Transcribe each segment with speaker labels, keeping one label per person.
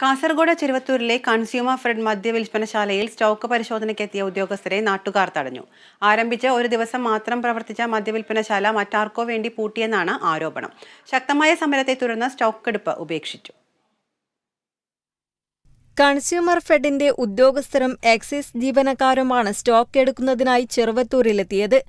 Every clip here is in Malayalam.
Speaker 1: കാസർഗോഡ് ചെരുവത്തൂരിലെ കൺസ്യൂമർ ഫെഡ് മദ്യവിൽപ്പനശാലയിൽ സ്റ്റോക്ക് പരിശോധനയ്ക്കെത്തിയ ഉദ്യോഗസ്ഥരെ നാട്ടുകാർ തടഞ്ഞു. ആരംഭിച്ച് ഒരു ദിവസം മാത്രം പ്രവർത്തിച്ച മദ്യവിൽപ്പനശാല മറ്റാർക്കോ വേണ്ടി പൂട്ടിയെന്നാണ് ആരോപണം. ശക്തമായ സമരത്തെ തുടർന്ന് സ്റ്റോക്ക് എടുപ്പ് ഉപേക്ഷിച്ചു.
Speaker 2: കൺസ്യൂമർ ഫെഡിന്റെ ഉദ്യോഗസ്ഥരും എക്സൈസ് ജീവനക്കാരുമാണ് സ്റ്റോക്ക് എടുക്കുന്നതിനായി ചെറുവത്തൂരിലെത്തിയത്.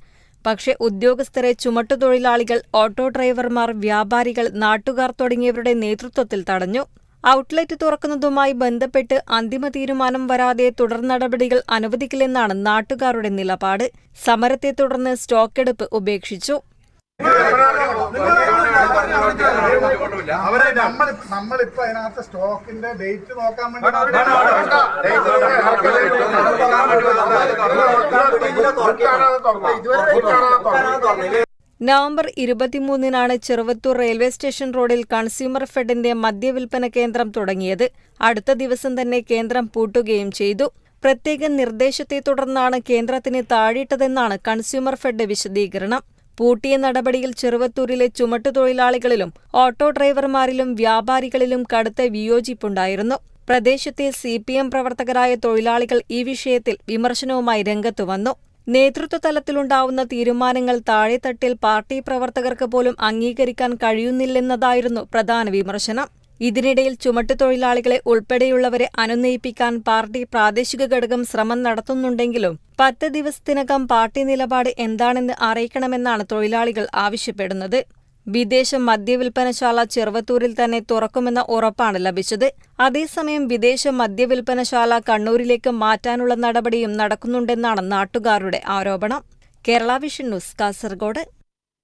Speaker 2: പക്ഷേ ഉദ്യോഗസ്ഥരെ ചുമട്ടുതൊഴിലാളികൾ ഓട്ടോ ഡ്രൈവർമാർ വ്യാപാരികൾ നാട്ടുകാർ തുടങ്ങിയവരുടെ നേതൃത്വത്തിൽ തടഞ്ഞു. ഔട്ട്ലെറ്റ് തുറക്കുന്നതുമായി ബന്ധപ്പെട്ട് അന്തിമ തീരുമാനം വരാതെ തുടർ നടപടികൾ അനുവദിക്കില്ലെന്നാണ് നാട്ടുകാരുടെ നിലപാട്. സമരത്തെ തുടർന്ന് സ്റ്റോക്കെടുപ്പ് ഉപേക്ഷിച്ചു.
Speaker 3: അവരെ നമ്മൾ നമ്മളിപ്പോ അതിനകത്ത് സ്റ്റോക്കിന്റെ ഡേറ്റ് നോക്കാൻ വേണ്ടി
Speaker 2: നവംബർ ഇരുപത്തിമൂന്നിനാണ് ചെറുവത്തൂർ റെയിൽവേ സ്റ്റേഷൻ റോഡിൽ കൺസ്യൂമർ ഫെഡിന്റെ മദ്യവിൽപ്പന കേന്ദ്രം തുടങ്ങിയത്. അടുത്ത ദിവസം തന്നെ കേന്ദ്രം പൂട്ടുകയും ചെയ്തു. പ്രത്യേക നിർദ്ദേശത്തെ തുടർന്നാണ് കേന്ദ്രത്തിന് താഴിട്ടതെന്നാണ് കൺസ്യൂമർ ഫെഡ് വിശദീകരണം. പൂട്ടിയ നടപടിയിൽ ചെറുവത്തൂരിലെ ചുമട്ടുതൊഴിലാളികളിലും ഓട്ടോ ഡ്രൈവർമാരിലും വ്യാപാരികളിലും കടുത്ത വിയോജിപ്പുണ്ടായിരുന്നു. പ്രദേശത്തെ സി പി എം പ്രവർത്തകരായ തൊഴിലാളികൾ ഈ വിഷയത്തിൽ വിമർശനവുമായി രംഗത്തുവന്നു നേതൃത്വ തലത്തിലുണ്ടാവുന്ന തീരുമാനങ്ങൾ താഴെത്തട്ടിൽ പാർട്ടി പ്രവർത്തകർക്ക് പോലും അംഗീകരിക്കാൻ കഴിയുന്നില്ലെന്നതായിരുന്നു പ്രധാന വിമർശനം. ഇതിനിടയിൽ ചുമട്ടുതൊഴിലാളികളെ ഉൾപ്പെടെയുള്ളവരെ അനുനയിപ്പിക്കാൻ പാർട്ടി പ്രാദേശിക ഘടകം ശ്രമം നടത്തുന്നുണ്ടെങ്കിലും പത്ത് ദിവസത്തിനകം പാർട്ടി നിലപാട് എന്താണെന്ന് അറിയിക്കണമെന്നാണ് തൊഴിലാളികൾ ആവശ്യപ്പെടുന്നത്. വിദേശ മദ്യവിൽപ്പനശാല ചെറുവത്തൂരിൽ തന്നെ തുറക്കുമെന്ന ഉറപ്പാണ് ലഭിച്ചത്. അതേസമയം വിദേശ മദ്യവിൽപ്പനശാല കണ്ണൂരിലേക്ക് മാറ്റാനുള്ള നടപടിയും നടക്കുന്നുണ്ടെന്നാണ് നാട്ടുകാരുടെ ആരോപണം. Kerala vision news Kasaragod.